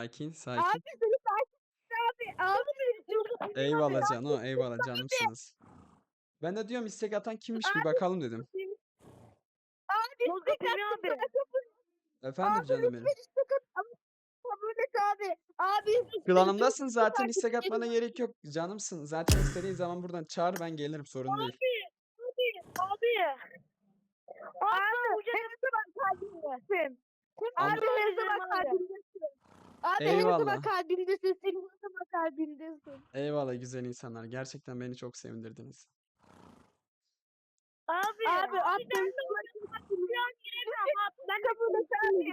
Sakin sakin. Abi seni takip abi. Abi. Eyvallah Cano, eyvallah canımsınız. Ben de diyorum istek atan kimmiş bir bakalım dedim. Abi Bozuk istek attım abi. kabul- Efendim Abi canım benim. lütfen istek at. Ama Kabul et abi. Abi. istek Klanımdasın çok zaten istek atmana gerek yok. Canımsın. Zaten istediğin zaman buradan çağır ben gelirim sorun değil. Abi. Abi her zaman kalbimdesin. Ama- Abi her zaman Abi. kalbimdesin. Abi her Eyvallah. zaman kalbimdesin. Senin her zaman kalbimdesin. Eyvallah güzel insanlar. Gerçekten beni çok sevindirdiniz. Abi. Abi attım. Ben kabul et abi.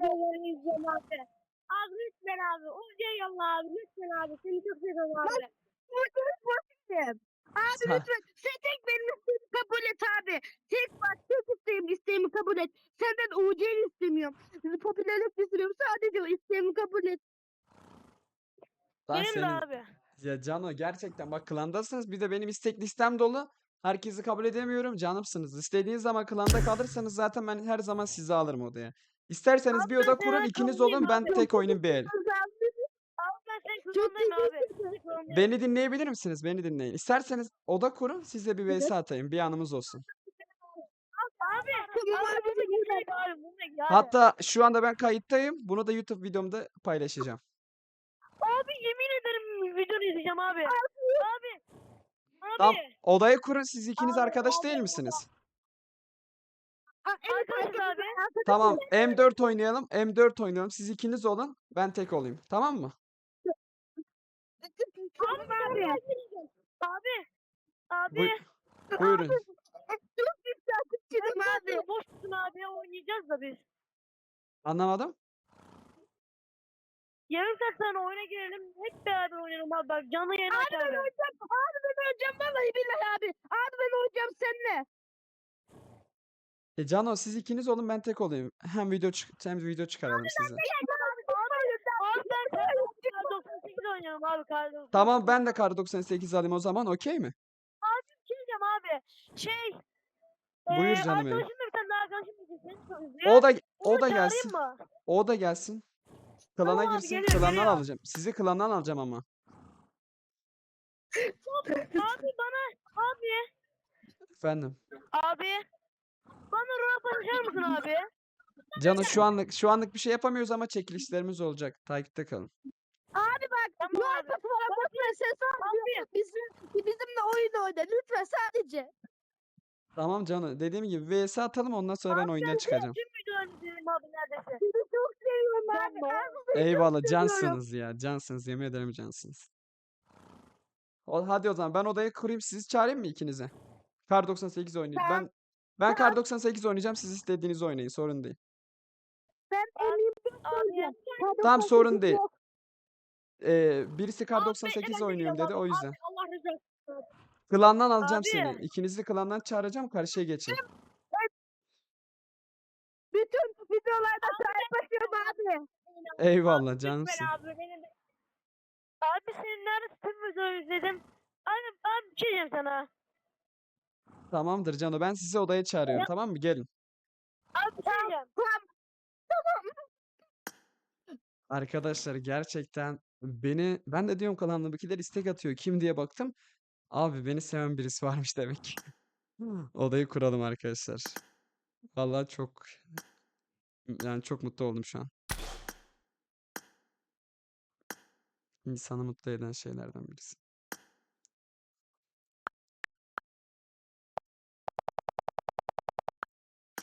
Abi lütfen abi. Uca yolla abi. Lütfen abi. Seni çok seviyorum abi. Kurtuluş basittim. Abi Sa- lütfen sen tek benim isteğimi kabul et abi. Tek bak tek isteğim isteğimi kabul et. Senden UC'yi istemiyorum. Popülerlik istemiyorum. Sadece o isteğimi kabul et. Ben Benim de senin... abi. Ya Cano gerçekten bak klandasınız. Bir de benim istek listem dolu. Herkesi kabul edemiyorum. Canımsınız. İstediğiniz zaman klanda kalırsanız zaten ben her zaman sizi alırım odaya. İsterseniz bir ben oda kurun sana ikiniz olun ben abi. tek oynayayım bir el. Abi ben senin Çok kızındayım abi. Beni dinleyebilir misiniz? Beni dinleyin. İsterseniz oda kurun size bir vs atayım. Bir anımız olsun. Abi. Tamam Abi abi, bunu. Bunu. Hatta şu anda ben kayıttayım. Bunu da YouTube videomda paylaşacağım. Abi izleyeceğim abi. Abi. Abi. Tamam. Odayı kurun. Siz ikiniz Abi, arkadaş abi, değil misiniz? Arkadaşız abi. Tamam. M4 oynayalım. M4 oynayalım. Siz ikiniz olun. Ben tek olayım. Tamam mı? Tamam abi. Abi. Abi. Buy- buyurun. Çok abi. Abi. Boş tutun abi oynayacağız da biz. Anlamadım. Yarım saat sonra oyuna girelim. Hep beraber oynayalım abi. Bak canlı yayın Abi aç ben abi. oynayacağım. Abi ben oynayacağım. Vallahi billahi abi. Abi ben oynayacağım seninle. E Cano siz ikiniz olun ben tek olayım. Hem video çık hem video çıkaralım size. Abi, abi ben kar 98 oynayalım abi kar 98. Tamam ben de kar 98 alayım o zaman okey mi? Bir şey diyeceğim abi. Şey. Buyur eee, canım benim. Arkadaşım da bir tane daha arkadaşım diyeceksin. O da o da gelsin. O da gelsin. Klana Tamam abi, girsin. geliyor, Klandan geliyor. alacağım. Sizi klandan alacağım ama. Abi bana. Abi. Efendim. Abi. Bana rol paylaşır mısın abi? Cano şu anlık şu anlık bir şey yapamıyoruz ama çekilişlerimiz olacak. Takipte kalın. Abi bak. Tamam Bu abi. arada falan bakma. Sen sadece bizim, bizimle oyun oyna. Lütfen sadece. Tamam Cano. Dediğim gibi vs atalım ondan sonra ben oyundan çıkacağım. Tüm videolarını izledim abi neredeyse. Seni çok seviyorum abi. Yapma. Abi seni Eyvallah cansınız ya. Cansınız yemin ederim cansınız. O, hadi o zaman ben odayı kurayım sizi çağırayım mı ikinize? Kar 98 oynayayım. Tamam. Ben ben Kar 98 oynayacağım. Siz istediğinizi oynayın. Sorun değil. Ben M24 Abi. oynayacağım. Tamam, sorun 98 değil. Ee, birisi Kar Abi, 98 evet, oynuyorum dedi o yüzden. Klandan alacağım Abi. seni. İkinizi klandan çağıracağım. Karşıya geçin. Bütün videolarda paylaşıyorum abi. Eyvallah cansın. abi senin nerede tüm videoyu izledim. Abi ben bir şey diyeyim sana. Tamamdır Cano. Ben sizi odaya çağırıyorum. Tamam mı? Gelin. Abi bir şey diyeceğim. Arkadaşlar gerçekten beni ben de diyorum kanalımdakiler istek atıyor. Kim diye baktım. Abi beni seven birisi varmış demek ki. Odayı kuralım arkadaşlar. Vallahi çok yani çok mutlu oldum şu an. İnsanı mutlu eden şeylerden birisi.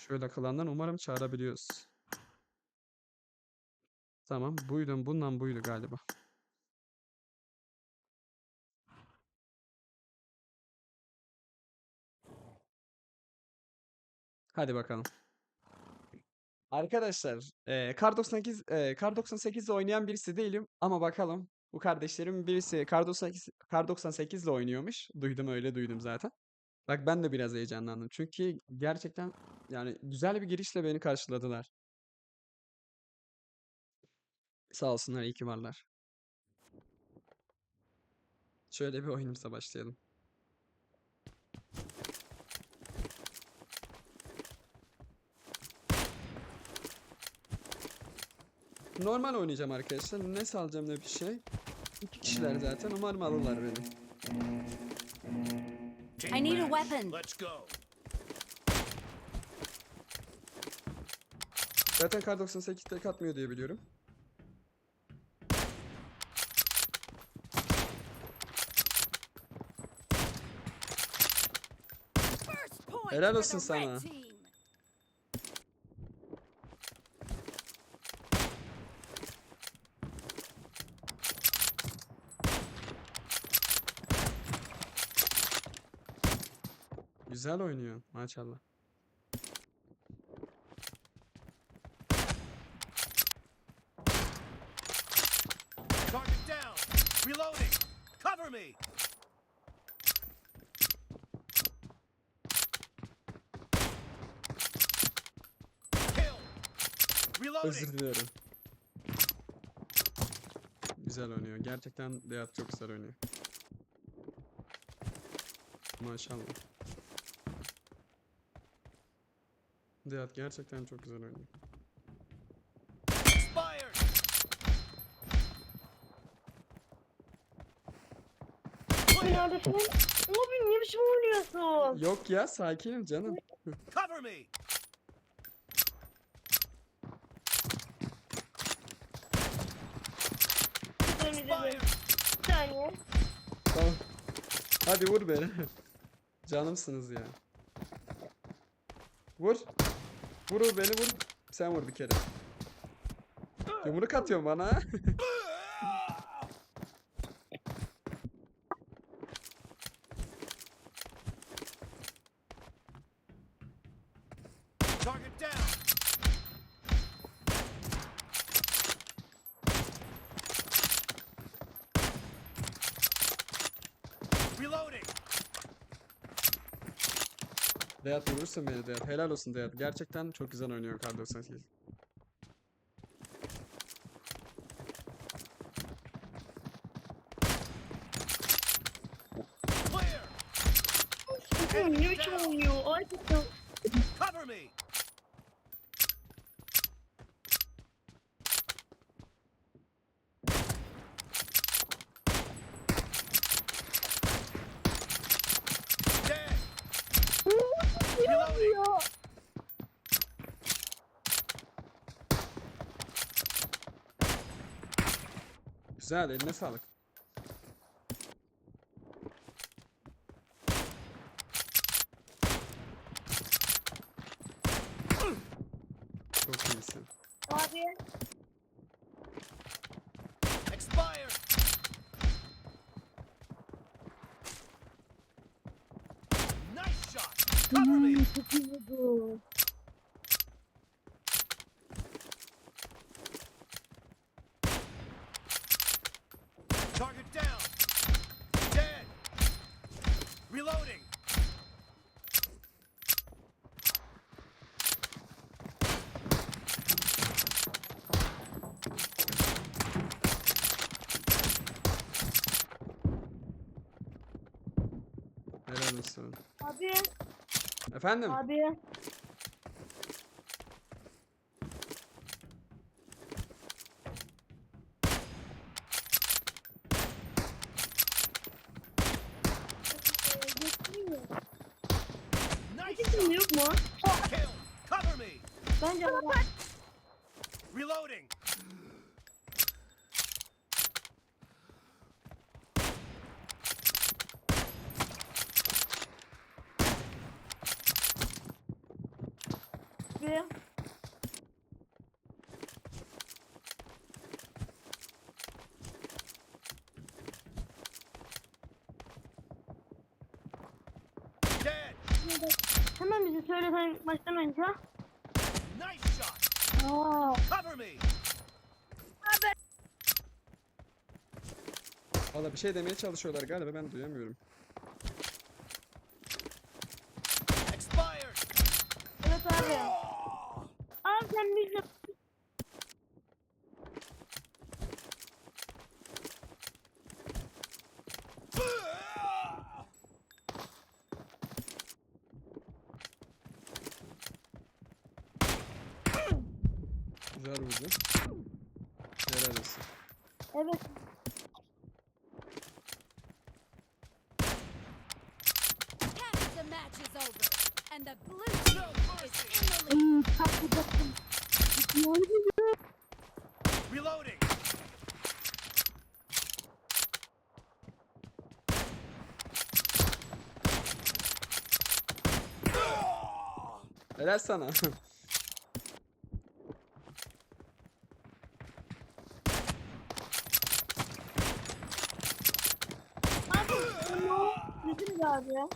Şöyle klandan umarım çağırabiliyoruz. Tamam buydu bundan buydu galiba. Hadi bakalım. Arkadaşlar, eee Kar 98 eee Kar 98'de oynayan birisi değilim ama bakalım. Bu kardeşlerim birisi Kar 98 Kar 98 ile oynuyormuş. Duydum öyle duydum zaten. Bak ben de biraz heyecanlandım. Çünkü gerçekten yani güzel bir girişle beni karşıladılar. Sağ olsunlar, iyi ki varlar. Şöyle bir oyunumuza başlayalım. Normal oynayacağım arkadaşlar. Ne salacağım ne bir şey. İki kişiler zaten. Umarım alırlar beni. I need a weapon. Let's go. Zaten kar 98 tek atmıyor diye biliyorum. Helal olsun sana. red team. Güzel oynuyor maşallah. Target down. Reloading. Cover me. Özür dilerim. Güzel oynuyor. Gerçekten Deyat çok güzel oynuyor. Maşallah. Deyat gerçekten çok güzel oynuyor. Expired. Abi ne biçim oynuyorsun? Yok ya sakinim canım. Cover me. Bir saniye. Tamam. Hadi vur beni. Canımsınız ya. Vur. Vur beni vur. Sen vur bir kere. Yumruk atıyorsun bana. Target down. Reloading. Deyat vurursun beni Deyat. Helal olsun Deyat. Gerçekten çok güzel oynuyor Kar 98. Clear. Abi ne biçim oynuyor? Ay tuttum. Cover me. Dead. Reloading. Güzel eline sağlık. Çok iyisin. Abi. Expired. Nice shot. Cover me. Çok iyi vurdu. Target down. Dead. Reloading. Helal olsun. Abi. Efendim? Abi. Nice Bizim shot. yok mu? Kill. Cover me. Bence var. Reloading. Abi. Dead. Hemen bize söylesen baştan önce. Nice shot. Aa. Cover me. Valla bir şey demeye çalışıyorlar galiba ben duyamıyorum. Expired. Evet abi. Abi sen bizle Güzel vurdu. Evet. Half the match is over, and the blue team is in the lead. Hmm, patlayacaktım. Ne oluyor? Reloading. Helal sana. Bizim de abi ya.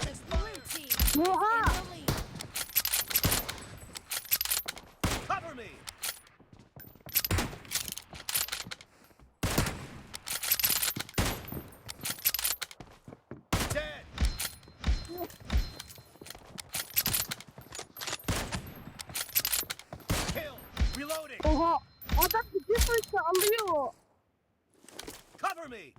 The blue team is in Oha! the lead. Cover me. Dead. Kill. Reloading. Oha! Adam bütün maçı alıyor. Cover me.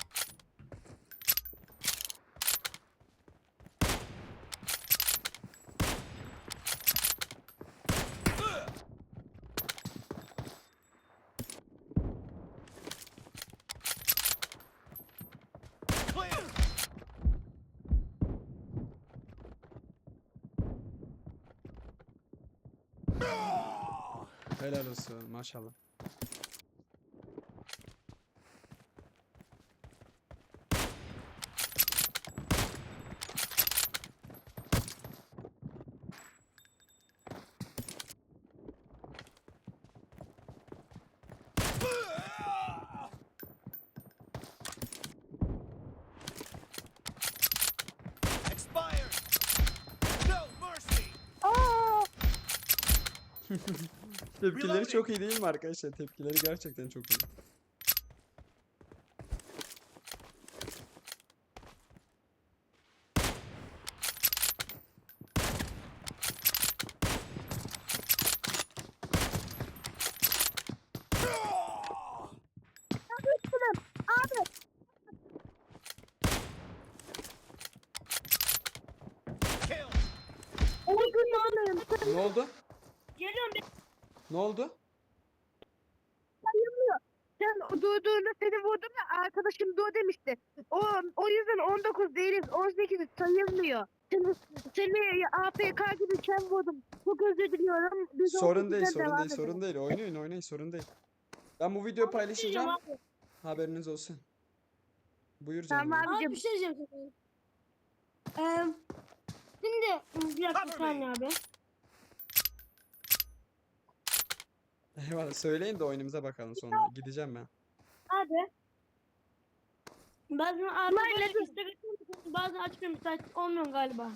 Ugh. Clear. Helal olsun maşallah. Expired. No mercy. Aa! Tepkileri çok iyi değil mi arkadaşlar? Tepkileri gerçekten çok iyi. Ne oldu? Ne oldu? Sayılmıyor. Sen doğduğunda seni vurdum ya arkadaşım doğu demişti. O, o yüzden 19 değiliz 18 sayılmıyor. Seni, seni APK gibi sen vurdum. Çok özür diliyorum. Biz Sorun değil, 18'den sorun devam değil, sorun değil. Oynayın, oynayın, sorun değil. Ben bu videoyu paylaşacağım. Abi. Haberiniz olsun. Buyur canım. Tamam abi. Bir şey diyeceğim. Ee, şimdi bir dakika bir saniye abi. Eyvallah. Söyleyin de oyunumuza bakalım sonra. Gideceğim ben. Abi. Bazen istek açıyorum, bazen açmıyorum müsait olmuyor galiba.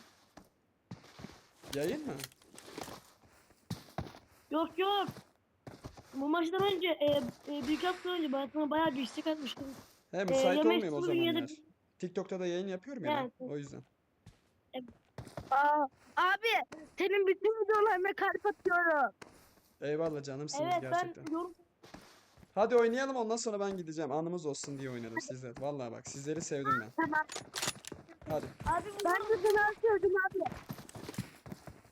Yayın mı? Yok yok. Bu maçtan önce e, e, bir hafta önce ben sana bayağı bir istek atmıştım. He müsait yemek olmayayım o sorun ya da zamanlar. TikTok'ta da yayın yapıyorum ya ben, Evet. o yüzden. Aa, abi senin bütün videolarına kalp atıyorum. Eyvallah canımsınız Evet gerçekten. ben yorum Hadi oynayalım ondan sonra ben gideceğim. Anımız olsun diye oynarım sizle. Vallahi bak sizleri sevdim ben. Tamam. Hadi abi Ben de seni sevdim abi.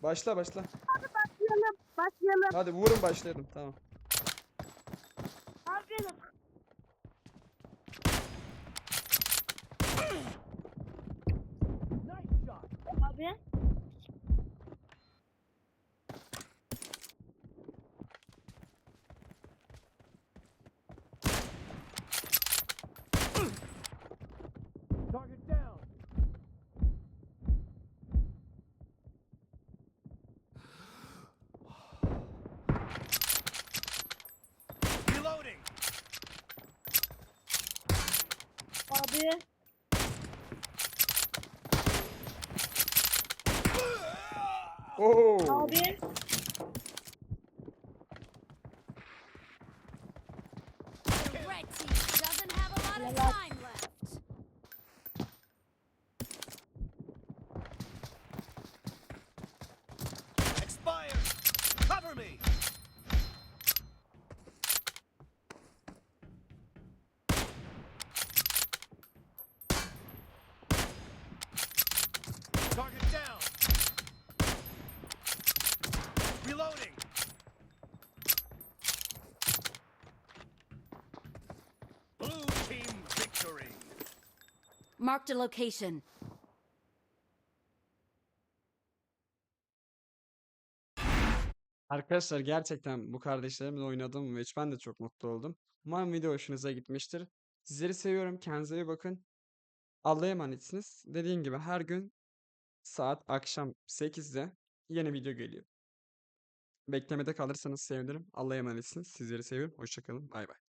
başla başla. Başlayalım. Başlayalım. Hadi vurun başlayalım tamam. abi Nice shot. abi Target down. Reloading. Abi Oo. abi The red team doesn't have a lot of time left. Expired. Cover me. Target down. Marked a location. Arkadaşlar gerçekten bu kardeşlerimle oynadığım maç ben de çok mutlu oldum. Umarım video hoşunuza gitmiştir. Sizleri seviyorum. Kendinize iyi bakın. Allah'a emanetsiniz. Dediğim gibi her gün saat akşam 8'de yeni video geliyor. Beklemede kalırsanız sevinirim. Allah'a emanetsiniz. Sizleri seviyorum. Hoşçakalın. Bay bay.